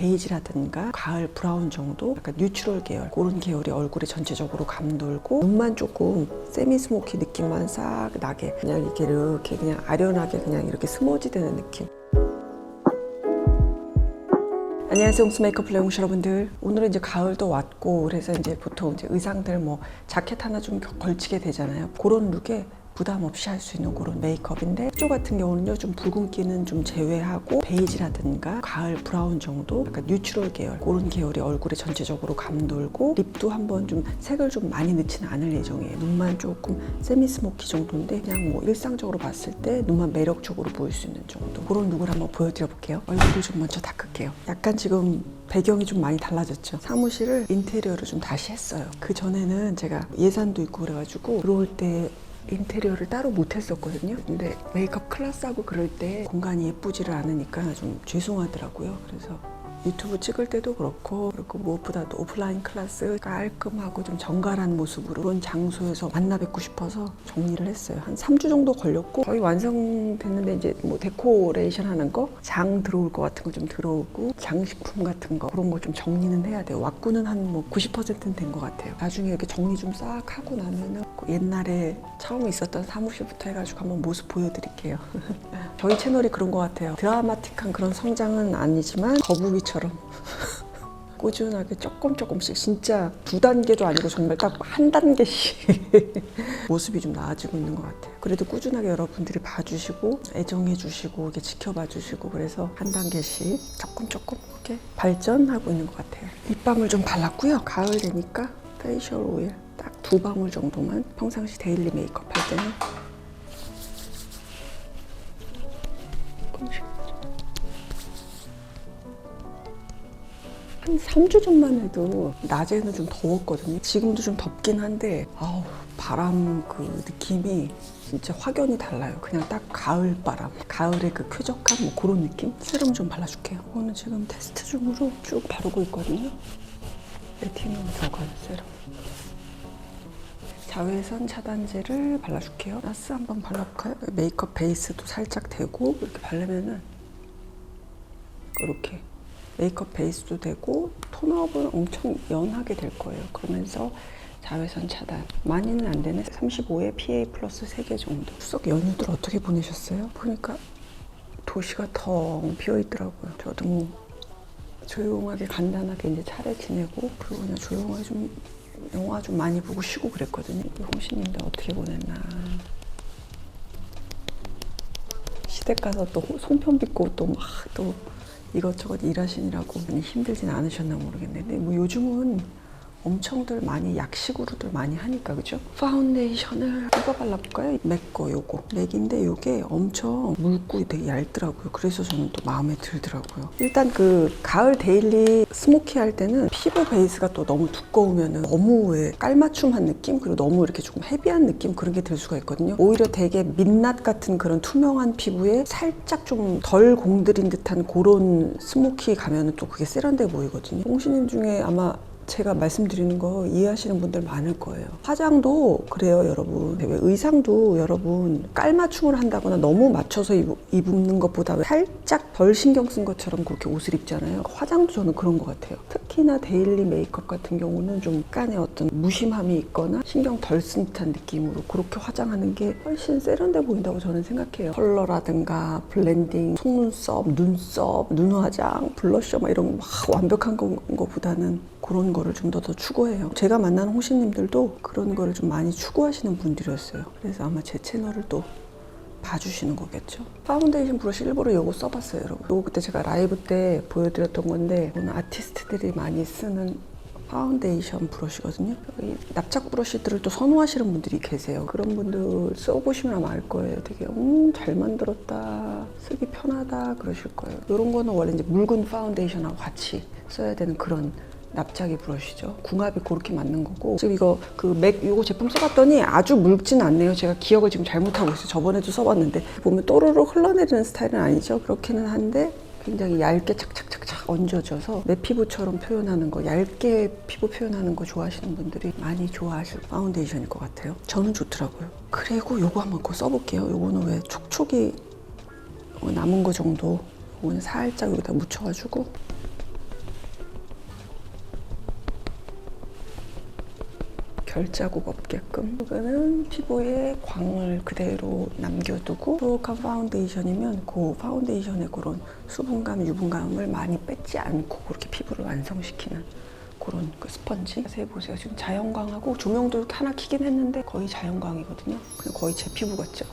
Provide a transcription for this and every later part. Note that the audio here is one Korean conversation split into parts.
베이지라든가 가을 브라운 정도 약간 뉴트럴 계열 그런 계열이 얼굴에 전체적으로 감돌고 눈만 조금 세미 스모키 느낌만 싹 나게 그냥 이렇게 이렇게 그냥 아련하게 그냥 이렇게 스모지 되는 느낌. 안녕하세요 홈스 메이크업 플레이홍 여러분들. 오늘은 이제 가을도 왔고 그래서 이제 보통 이제 의상들 뭐 자켓 하나 좀 걸치게 되잖아요. 그런 룩에 부담 없이 할 수 있는 그런 메이크업인데 조 같은 경우는요 좀 붉은기는 좀 제외하고 베이지라든가 가을 브라운 정도 약간 뉴트럴 계열 그런 계열이 얼굴에 전체적으로 감돌고 립도 한번 좀 색을 좀 많이 넣지는 않을 예정이에요. 눈만 조금 세미 스모키 정도인데 그냥 뭐 일상적으로 봤을 때 눈만 매력적으로 보일 수 있는 정도. 그런 룩을 한번 보여드려 볼게요. 얼굴을 좀 먼저 닦을게요. 약간 지금 배경이 좀 많이 달라졌죠. 사무실을 인테리어를 좀 다시 했어요. 그 전에는 제가 예산도 있고 그래가지고 들어올 때 인테리어를 따로 못 했었거든요. 근데 메이크업 클래스하고 그럴 때 공간이 예쁘지를 않으니까 좀 죄송하더라고요. 그래서 유튜브 찍을 때도 그렇고 그리고 무엇보다도 오프라인 클래스 깔끔하고 좀 정갈한 모습으로 그런 장소에서 만나 뵙고 싶어서 정리를 했어요. 한 3주 정도 걸렸고 거의 완성됐는데 이제 뭐 데코레이션 하는 거, 장 들어올 것 같은 거 좀 들어오고 장식품 같은 거 그런 거 좀 정리는 해야 돼요. 왁구는 한 뭐 90%는 된 것 같아요. 나중에 이렇게 정리 좀 싹 하고 나면은 그 옛날에 처음에 있었던 사무실부터 해가지고 한번 모습 보여드릴게요. 저희 채널이 그런 것 같아요. 드라마틱한 그런 성장은 아니지만 거북이 처럼 꾸준하게 조금 조금씩 진짜 두 단계도 아니고 정말 딱 한 단계씩 모습이 좀 나아지고 있는 것 같아요. 그래도 꾸준하게 여러분들이 봐주시고 애정해 주시고 이렇게 지켜봐 주시고 그래서 한 단계씩 조금 조금 이렇게 발전하고 있는 것 같아요. 립밤을 좀 발랐고요. 가을 되니까 페이셜 오일 딱 두 방울 정도만 평상시 데일리 메이크업 할 때는 한 3주 전만 해도 낮에는 좀 더웠거든요. 지금도 좀 덥긴 한데 아우 바람 그 느낌이 진짜 확연히 달라요. 그냥 딱 가을 바람, 가을의 그 쾌적함 뭐 그런 느낌? 세럼 좀 발라줄게요. 이거는 지금 테스트 중으로 쭉 바르고 있거든요. 레티놀 들어간 세럼. 자외선 차단제를 발라줄게요. 나스 한번 발라볼까요? 메이크업 베이스도 살짝 되고 이렇게 바르면은 이렇게 메이크업 베이스도 되고 톤업은 엄청 연하게 될 거예요. 그러면서 자외선 차단 많이는 안 되네. 35에 PA 플러스 3개 정도. 추석 연휴들 어떻게 보내셨어요? 보니까 도시가 텅 비어 있더라고요. 저도 뭐 조용하게 간단하게 이제 차례 지내고 그리고 그냥 조용하게 좀 영화 좀 많이 보고 쉬고 그랬거든요. 홍신님들 어떻게 보냈나. 시댁 가서 또 송편 빚고 또 막또 이것저것 일하시느라고 많이 힘들진 않으셨나 모르겠네. 근데 뭐 요즘은 엄청들 많이 약식으로들 많이 하니까 그죠? 파운데이션을 이거 발라볼까요? 맥거 요거 맥인데 요게 엄청 묽고 되게 얇더라고요. 그래서 저는 또 마음에 들더라고요. 일단 그 가을 데일리 스모키 할 때는 피부 베이스가 또 너무 두꺼우면은 너무 왜 깔맞춤한 느낌 그리고 너무 이렇게 조금 헤비한 느낌 그런 게 들 수가 있거든요. 오히려 되게 민낯 같은 그런 투명한 피부에 살짝 좀 덜 공들인 듯한 그런 스모키 가면은 또 그게 세련돼 보이거든요. 홍신님 중에 아마 제가 말씀드리는 거 이해하시는 분들 많을 거예요. 화장도 그래요, 여러분. 왜 의상도 여러분 깔맞춤을 한다거나 너무 맞춰서 입, 입는 것보다 살짝 덜 신경 쓴 것처럼 그렇게 옷을 입잖아요. 화장도 저는 그런 것 같아요. 특히나 데일리 메이크업 같은 경우는 좀 약간의 어떤 무심함이 있거나 신경 덜 쓴 듯한 느낌으로 그렇게 화장하는 게 훨씬 세련돼 보인다고 저는 생각해요. 컬러라든가 블렌딩, 속눈썹, 눈썹, 눈화장, 블러셔 막 이런 막 완벽한 거- 거보다는 그런 거를 좀 더 더 추구해요. 제가 만난 홍신님들도 그런 거를 좀 많이 추구하시는 분들이었어요. 그래서 아마 제 채널을 또 봐주시는 거겠죠. 파운데이션 브러쉬 일부러 요거 써봤어요, 여러분. 요거 그때 제가 라이브 때 보여드렸던 건데, 오늘 아티스트들이 많이 쓰는 파운데이션 브러쉬거든요. 이 납작 브러쉬들을 또 선호하시는 분들이 계세요. 그런 분들 써보시면 아마 알 거예요. 되게 음, 잘 만들었다, 쓰기 편하다 그러실 거예요. 이런 거는 원래 이제 묽은 파운데이션하고 같이 써야 되는 그런 납작이 브러쉬죠. 궁합이 그렇게 맞는 거고 지금 이거 그 맥 이거 제품 써봤더니 아주 묽진 않네요. 제가 기억을 지금 잘못하고 있어요. 저번에도 써봤는데 보면 또르르 흘러내리는 스타일은 아니죠. 그렇기는 한데 굉장히 얇게 착착착착 얹어져서 내 피부처럼 표현하는 거 얇게 피부 표현하는 거 좋아하시는 분들이 많이 좋아하실 파운데이션일 것 같아요. 저는 좋더라고요. 그리고 요거 한번 거 써볼게요. 요거는 왜 촉촉이 어, 남은 거 정도 요거는 살짝 여기다 묻혀가지고 결자국 없게끔. 이거는 피부에 광을 그대로 남겨두고 소독한 파운데이션이면 그 파운데이션의 그런 수분감, 유분감을 많이 뺏지 않고 그렇게 피부를 완성시키는 그런 그 스펀지. 자세히 보세요. 지금 자연광하고 조명도 하나 켜긴 했는데 거의 자연광이거든요. 거의 제 피부 같죠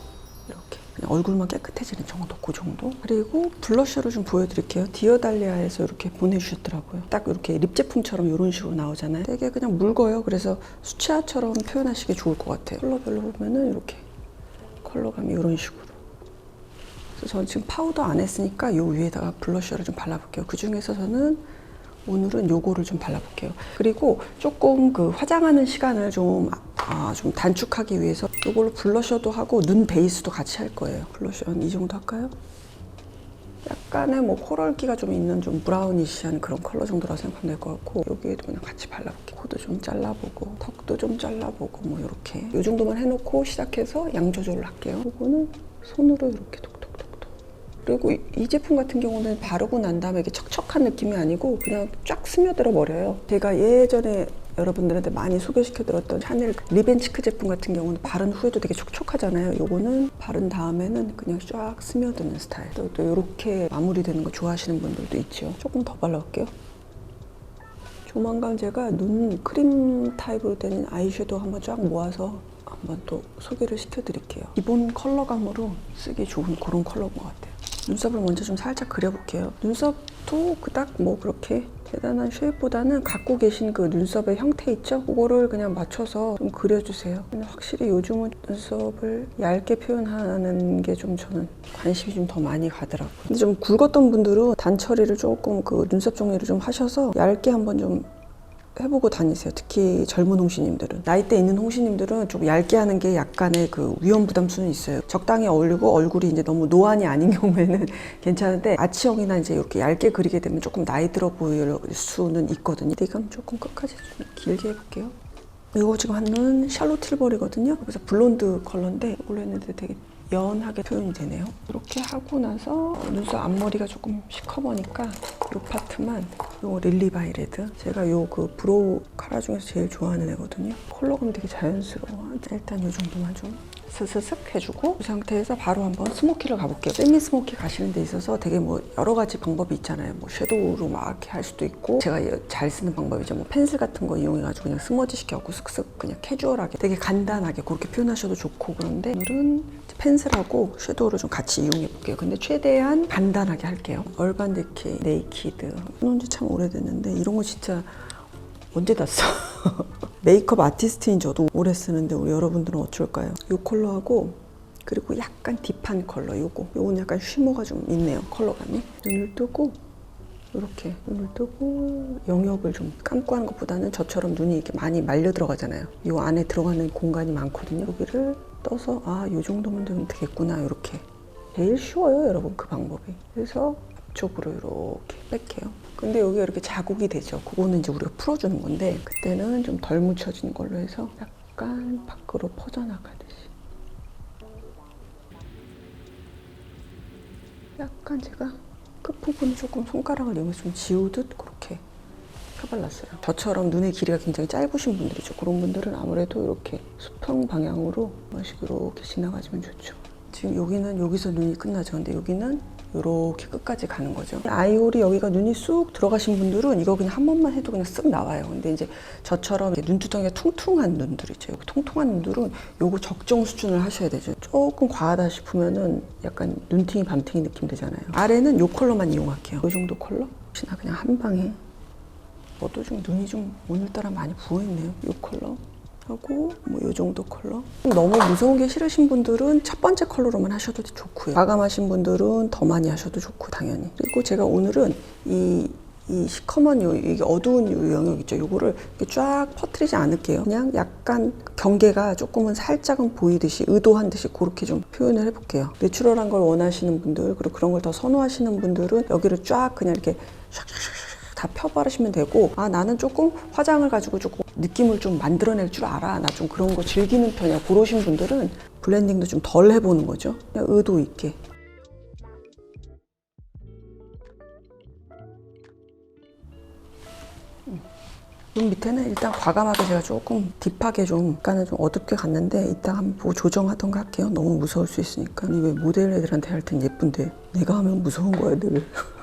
그냥 얼굴만 깨끗해지는 정도 그 정도? 그리고 블러셔를 좀 보여드릴게요. 디어달리아에서 이렇게 보내주셨더라고요. 딱 이렇게 립 제품처럼 이런 식으로 나오잖아요. 되게 그냥 묽어요. 그래서 수채화처럼 표현하시기 좋을 것 같아요. 컬러별로 보면은 이렇게 컬러감이 이런 식으로. 그래서 저는 지금 파우더 안 했으니까 요 위에다가 블러셔를 좀 발라볼게요. 그 중에서 저는 오늘은 요거를 좀 발라볼게요. 그리고 조금 그 화장하는 시간을 좀, 아, 좀 단축하기 위해서 요걸로 블러셔도 하고 눈 베이스도 같이 할 거예요. 블러셔 한이 정도 할까요? 약간의 뭐 코럴기가 좀 있는 좀 브라우니시한 그런 컬러 정도라 생각하면 될 것 같고 여기에도 그냥 같이 발라볼게요. 코도 좀 잘라보고 턱도 좀 잘라보고 뭐 이렇게 이 정도만 해놓고 시작해서 양 조절을 할게요. 요거는 손으로 이렇게 그리고 이, 이 제품 같은 경우는 바르고 난 다음에 이게 척척한 느낌이 아니고 그냥 쫙 스며들어 버려요. 제가 예전에 여러분들한테 많이 소개시켜드렸던 샤넬 리벤치크 제품 같은 경우는 바른 후에도 되게 촉촉하잖아요. 요거는 바른 다음에는 그냥 쫙 스며드는 스타일. 또, 또 이렇게 마무리되는 거 좋아하시는 분들도 있죠. 조금 더 발라볼게요. 조만간 제가 눈 크림 타입으로 된 아이섀도우 한번 쫙 모아서 한번 또 소개를 시켜드릴게요. 기본 컬러감으로 쓰기 좋은 그런 컬러인 것 같아요. 눈썹을 먼저 좀 살짝 그려볼게요. 눈썹도 그닥 뭐 그렇게 대단한 쉐입보다는 갖고 계신 그 눈썹의 형태 있죠? 그거를 그냥 맞춰서 좀 그려주세요. 확실히 요즘은 눈썹을 얇게 표현하는 게 좀 저는 관심이 좀 더 많이 가더라고요. 근데 좀 굵었던 분들은 단 처리를 조금 그 눈썹 정리를 좀 하셔서 얇게 한번 좀 해보고 다니세요. 특히 젊은 홍시님들은. 나이대 있는 홍시님들은 좀 얇게 하는 게 약간의 그 위험 부담수는 있어요. 적당히 어울리고 얼굴이 이제 너무 노안이 아닌 경우에는 괜찮은데 아치형이나 이제 이렇게 얇게 그리게 되면 조금 나이 들어 보일 수는 있거든요. 이건 조금 끝까지 좀 길게 해볼게요. 이거 지금 하는 샬롯 틸버리거든요. 그래서 블론드 컬러인데 했는데 되게 연하게 표현이 되네요. 이렇게 하고 나서 눈썹 앞머리가 조금 시커머니까 이 파트만 요 릴리 바이레드 제가 요 그 브로우 카라 중에서 제일 좋아하는 애거든요. 컬러감 되게 자연스러워. 일단 요 정도만 좀 스스슥 해주고 이 상태에서 바로 한번 스모키를 가볼게요. 세미 스모키 가시는 데 있어서 되게 뭐 여러 가지 방법이 있잖아요. 뭐 섀도우로 막 이렇게 할 수도 있고 제가 잘 쓰는 방법이죠. 뭐 펜슬 같은 거 이용해가지고 그냥 스머지 시켜갖고 쓱쓱 그냥 캐주얼하게 되게 간단하게 그렇게 표현하셔도 좋고 그런데 오늘은 펜슬하고 섀도우를 좀 같이 이용해 볼게요. 근데 최대한 간단하게 할게요. 얼반 데키 네이키드 해놓은 지참 오래됐는데 이런 거 진짜 언제 다 써? 메이크업 아티스트인 저도 오래 쓰는데 우리 여러분들은 어쩔까요? 이 컬러하고 그리고 약간 딥한 컬러 요거. 요건 약간 쉬머가 좀 있네요 컬러감이. 눈을 뜨고 이렇게 눈을 뜨고 영역을 좀 감고 하는 것보다는 저처럼 눈이 이렇게 많이 말려 들어가잖아요. 이 안에 들어가는 공간이 많거든요. 여기를 떠서 아 요 정도면 되면 되겠구나 이렇게. 제일 쉬워요 여러분 그 방법이. 그래서 앞쪽으로 이렇게 뺄게요 근데 여기가 이렇게 자국이 되죠 그거는 이제 우리가 풀어주는 건데 그때는 좀 덜 묻혀진 걸로 해서 약간 밖으로 퍼져나가듯이 약간 제가 끝부분을 조금 손가락을 이용해서 좀 지우듯 그렇게 펴발랐어요. 저처럼 눈의 길이가 굉장히 짧으신 분들이죠. 그런 분들은 아무래도 이렇게 수평 방향으로 한 번씩 이렇게 지나가시면 좋죠. 지금 여기는 여기서 눈이 끝나죠. 근데 여기는 이렇게 끝까지 가는 거죠. 아이홀이 여기가 눈이 쑥 들어가신 분들은 이거 그냥 한 번만 해도 그냥 쓱 나와요. 근데 이제 저처럼 눈두덩이가 퉁퉁한 눈들 있죠. 여기 통통한 눈들은 요거 적정 수준을 하셔야 되죠. 조금 과하다 싶으면은 약간 눈팅이 밤팅이 느낌 되잖아요. 아래는 요 컬러만 이용할게요. 이 정도 컬러? 혹시나 그냥 한 방에 저도 좀 눈이 좀 오늘따라 많이 부어있네요. 이 컬러 하고 뭐 이 정도 컬러. 너무 무서운 게 싫으신 분들은 첫 번째 컬러로만 하셔도 좋고요. 과감하신 분들은 더 많이 하셔도 좋고 당연히. 그리고 제가 오늘은 이 이 시커먼 요 이게 어두운 요 영역 있죠. 요거를 이렇게 쫙 퍼뜨리지 않을게요. 그냥 약간 경계가 조금은 살짝은 보이듯이 의도한 듯이 그렇게 좀 표현을 해볼게요. 내추럴한 걸 원하시는 분들 그리고 그런 걸 더 선호하시는 분들은 여기를 쫙 그냥 이렇게 샥샥샥 다 펴바르시면 되고 아 나는 조금 화장을 가지고 조금 느낌을 좀 만들어낼 줄 알아 나 좀 그런 거 즐기는 편이야 그러신 분들은 블렌딩도 좀 덜 해보는 거죠 그냥 의도 있게 음. 눈 밑에는 일단 과감하게 제가 조금 딥하게 좀 약간은 좀 어둡게 갔는데 이따 한번 보고 조정하던가 할게요. 너무 무서울 수 있으니까. 왜 모델 애들한테 할 땐 예쁜데 내가 하면 무서운 거야 늘.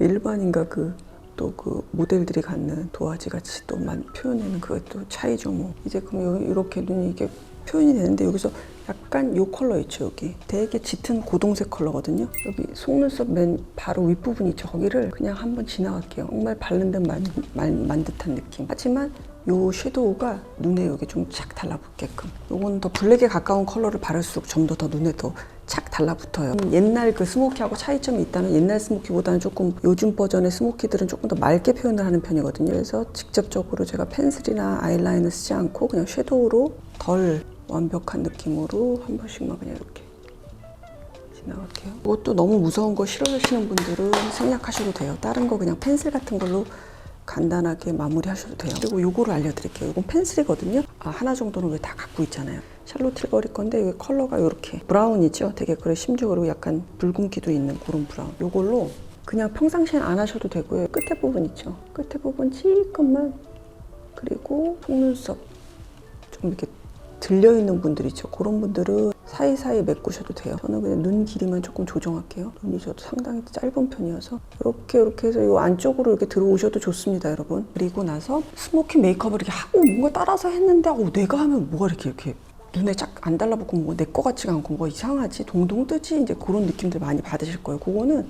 일반인가 그또그 모델들이 갖는 도화지 같이 또 만 표현하는 그것도 차이죠 뭐. 이제 그럼 요- 이렇게 눈이 이게 표현이 되는데 여기서 약간 요 컬러 있죠 여기. 되게 짙은 고동색 컬러거든요. 여기 속눈썹 맨 바로 윗부분 있죠 거기를 그냥 한번 지나갈게요. 정말 바른 듯 만 만, 만 듯한 느낌. 하지만 요 섀도우가 눈에 여기 좀 착 달라붙게끔 요건 더 블랙에 가까운 컬러를 바를수록 좀 더 더 눈에 더 착 달라붙어요 음, 옛날 그 스모키하고 차이점이 있다면 옛날 스모키보다는 조금 요즘 버전의 스모키들은 조금 더 맑게 표현을 하는 편이거든요 그래서 직접적으로 제가 펜슬이나 아이라인을 쓰지 않고 그냥 섀도우로 덜 완벽한 느낌으로 한 번씩만 그냥 이렇게 지나갈게요. 이것도 너무 무서운 거 싫어하시는 분들은 생략하셔도 돼요. 다른 거 그냥 펜슬 같은 걸로 간단하게 마무리하셔도 돼요. 그리고 요거를 알려드릴게요. 이건 펜슬이거든요. 아, 하나 정도는 왜 다 갖고 있잖아요. 샬롯 틸버리 건데 이게 컬러가 이렇게 브라운이죠. 되게 그래 심지어 약간 붉은기도 있는 그런 브라운. 요걸로 그냥 평상시엔 안 하셔도 되고요. 끝에 부분 있죠. 끝에 부분 찔끔만 그리고 속눈썹 좀 이렇게 들려 있는 분들 있죠. 그런 분들은 사이사이 메꾸셔도 돼요. 저는 그냥 눈 길이만 조금 조정할게요. 눈이 저도 상당히 짧은 편이어서 이렇게 이렇게 해서 이 안쪽으로 이렇게 들어오셔도 좋습니다, 여러분. 그리고 나서 스모키 메이크업을 이렇게 하고 뭔가 따라서 했는데 어, 내가 하면 뭐가 이렇게 이렇게 눈에 쫙 안 달라붙고 뭐 내거 같지가 않고 뭐가 이상하지 동동 뜨지 이제 그런 느낌들 많이 받으실 거예요. 그거는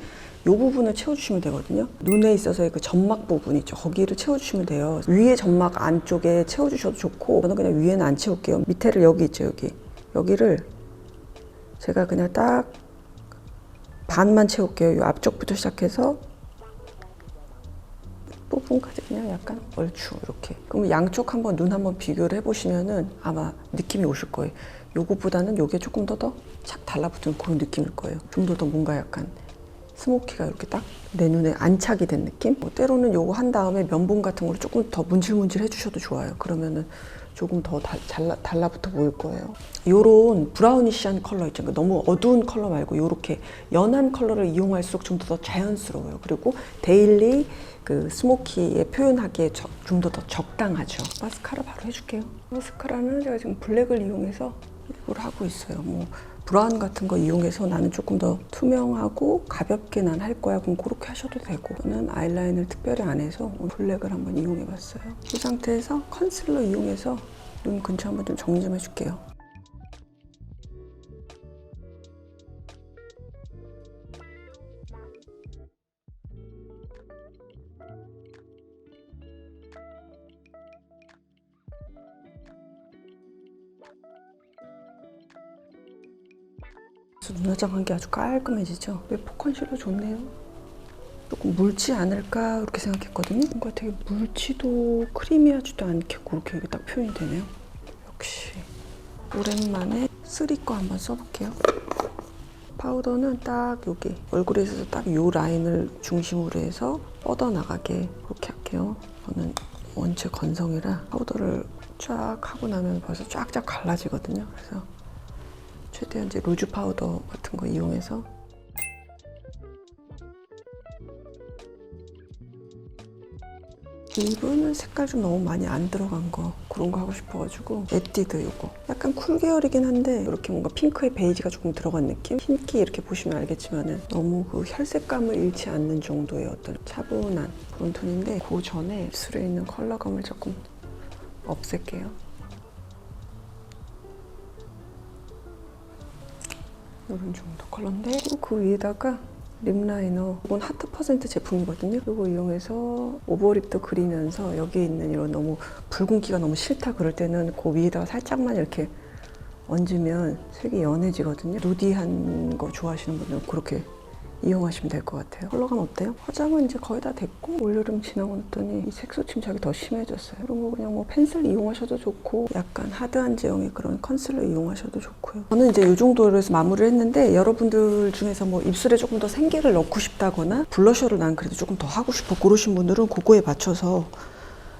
요 부분을 채워주시면 되거든요. 눈에 있어서의 그 점막 부분 있죠. 거기를 채워주시면 돼요. 위에 점막 안쪽에 채워주셔도 좋고 저는 그냥 위에는 안 채울게요. 밑에를 여기 있죠. 여기 여기를 제가 그냥 딱 반만 채울게요. 이 앞쪽부터 시작해서 부분까지 그냥 약간 얼추 이렇게. 그럼 양쪽 한번 눈 한번 비교를 해보시면은 아마 느낌이 오실 거예요. 요거보다는 요게 조금 더 더 착 달라붙은 그런 느낌일 거예요. 좀 더 더 뭔가 약간 스모키가 이렇게 딱 내 눈에 안착이 된 느낌? 뭐 때로는 요거 한 다음에 면봉 같은 걸 조금 더 문질문질 해주셔도 좋아요. 그러면은 조금 더 달, 달라, 달라붙어 보일 거예요. 요런 브라우니시한 컬러 있죠. 그러니까 너무 어두운 컬러 말고 요렇게 연한 컬러를 이용할수록 좀 더 자연스러워요. 그리고 데일리 그 스모키에 표현하기에 좀 더 더 적당하죠. 마스카라 바로 해줄게요. 마스카라는 제가 지금 블랙을 이용해서 이걸 하고 있어요. 뭐 브라운 같은 거 이용해서 나는 조금 더 투명하고 가볍게 난 할 거야. 그럼 그렇게 하셔도 되고 저는 아이라인을 특별히 안 해서 블랙을 한번 이용해 봤어요. 이 상태에서 컨실러 이용해서 눈 근처 한번 좀 정리 좀 해줄게요. 눈 화장한 게 아주 깔끔해지죠. 왜 포컨실러 좋네요. 조금 묽지 않을까 그렇게 생각했거든요. 뭔가 되게 묽지도 크리미하지도 않게 그렇게 여기 딱 표현이 되네요. 역시 오랜만에 쓰리 거 한번 써볼게요. 파우더는 딱 여기 얼굴에 있어서 딱요 라인을 중심으로 해서 뻗어 나가게 그렇게 할게요. 저는 원체 건성이라 파우더를 쫙 하고 나면 벌써 쫙쫙 갈라지거든요. 그래서 최대한 이제 루즈 파우더 같은 거 이용해서. 이분은 색깔 좀 너무 많이 안 들어간 거 그런 거 하고 싶어가지고 에뛰드 이거. 약간 쿨 계열이긴 한데 이렇게 뭔가 핑크에 베이지가 조금 들어간 느낌? 흰기 이렇게 보시면 알겠지만은 너무 그 혈색감을 잃지 않는 정도의 어떤 차분한 그런 톤인데 그 전에 입술에 있는 컬러감을 조금 없앨게요 이런 정도 컬러인데 그 위에다가 립 라이너 이건 하트 퍼센트 제품이거든요. 이거 이용해서 오버립도 그리면서 여기에 있는 이런 너무 붉은기가 너무 싫다 그럴 때는 그 위에다가 살짝만 이렇게 얹으면 색이 연해지거든요. 누디한 거 좋아하시는 분들은 그렇게 이용하시면 될 것 같아요 컬러감 어때요? 화장은 이제 거의 다 됐고 올여름 지나고 났더니 이 색소 침착이 더 심해졌어요 이런 거 그냥 뭐 펜슬 이용하셔도 좋고 약간 하드한 제형의 그런 컨실러 이용하셔도 좋고요 저는 이제 이 정도로 해서 마무리를 했는데 여러분들 중에서 뭐 입술에 조금 더 생기를 넣고 싶다거나 블러셔를 난 그래도 조금 더 하고 싶어 그러신 분들은 그거에 맞춰서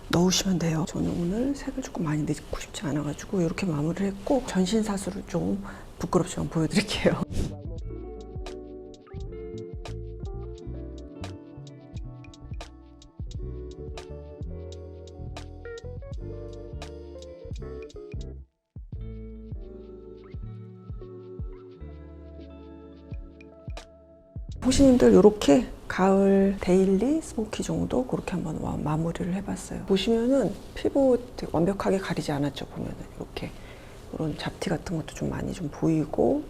넣으시면 돼요. 저는 오늘 색을 조금 많이 넣고 싶지 않아가지고 이렇게 마무리를 했고 전신 사수를 좀 부끄럽지만 보여드릴게요. 호시님들 이렇게 가을 데일리 스모키 정도 그렇게 한번 와- 마무리를 해봤어요. 보시면은 피부 되게 완벽하게 가리지 않았죠. 보면은 이렇게 이런 잡티 같은 것도 좀 많이 좀 보이고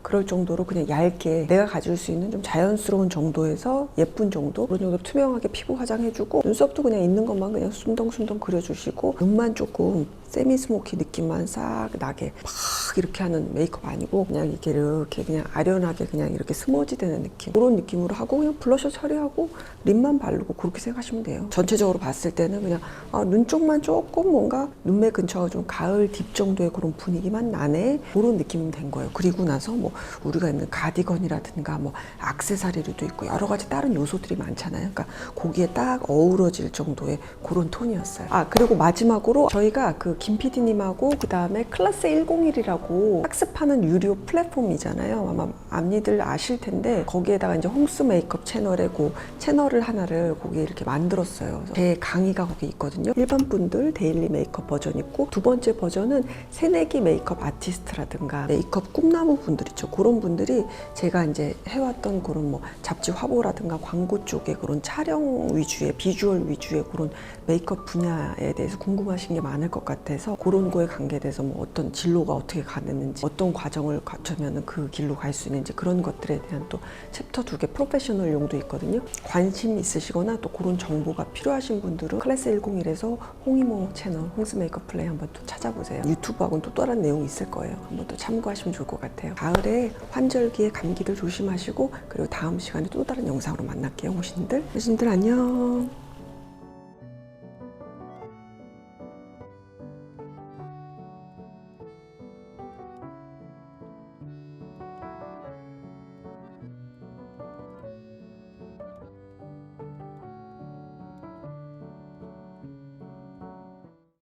그럴 정도로 그냥 얇게 내가 가질 수 있는 좀 자연스러운 정도에서 예쁜 정도 그런 정도 투명하게 피부 화장해주고 눈썹도 그냥 있는 것만 그냥 순덩순덩 그려주시고 눈만 조금 세미 스모키 느낌만 싹 나게 막 이렇게 하는 메이크업 아니고 그냥 이렇게 이렇게 그냥 아련하게 그냥 이렇게 스머지 되는 느낌. 그런 느낌으로 하고 그냥 블러셔 처리하고 립만 바르고 그렇게 생각하시면 돼요. 전체적으로 봤을 때는 그냥 아, 눈 쪽만 조금 뭔가 눈매 근처가 좀 가을 딥 정도의 그런 분위기만 나네. 그런 느낌이 된 거예요. 그리고 나서 뭐 우리가 있는 가디건이라든가 뭐 악세사리도 있고 여러 가지 다른 요소들이 많잖아요. 그러니까 거기에 딱 어우러질 정도의 그런 톤이었어요. 아 그리고 마지막으로 저희가 그김 PD님하고 그 다음에 클래스 101이라고 학습하는 유료 플랫폼이잖아요. 아마 앞니들 아실 텐데 거기에다가 이제 홍수 메이크업 채널에 그 채널을 하나를 거기에 이렇게 만들었어요. 제 강의가 거기 있거든요. 일반 분들 데일리 메이크업 버전 있고 두 번째 버전은 새내기 메이크업 아티스트라든가 메이크업 꿈나무 분들 있죠. 그런 분들이 제가 이제 해왔던 그런 뭐 잡지 화보라든가 광고 쪽에 그런 촬영 위주의 비주얼 위주의 그런 메이크업 분야에 대해서 궁금하신 게 많을 것 같아 서 그런 거에 관계돼서 뭐 어떤 진로가 어떻게 가는지 어떤 과정을 거쳐면은 그 길로 갈 수 있는지 그런 것들에 대한 또 챕터 두 개 프로페셔널용도 있거든요. 관심 있으시거나 또 그런 정보가 필요하신 분들은 클래스 101에서 홍이모 채널 홍스 메이크업 플레이 한번 또 찾아보세요. 유튜브하고는 또 다른 내용이 있을 거예요. 한번 또 참고하시면 좋을 것 같아요. 가을에 환절기에 감기들 조심하시고 그리고 다음 시간에 또 다른 영상으로 만날게요. 호신들. 호신들 안녕.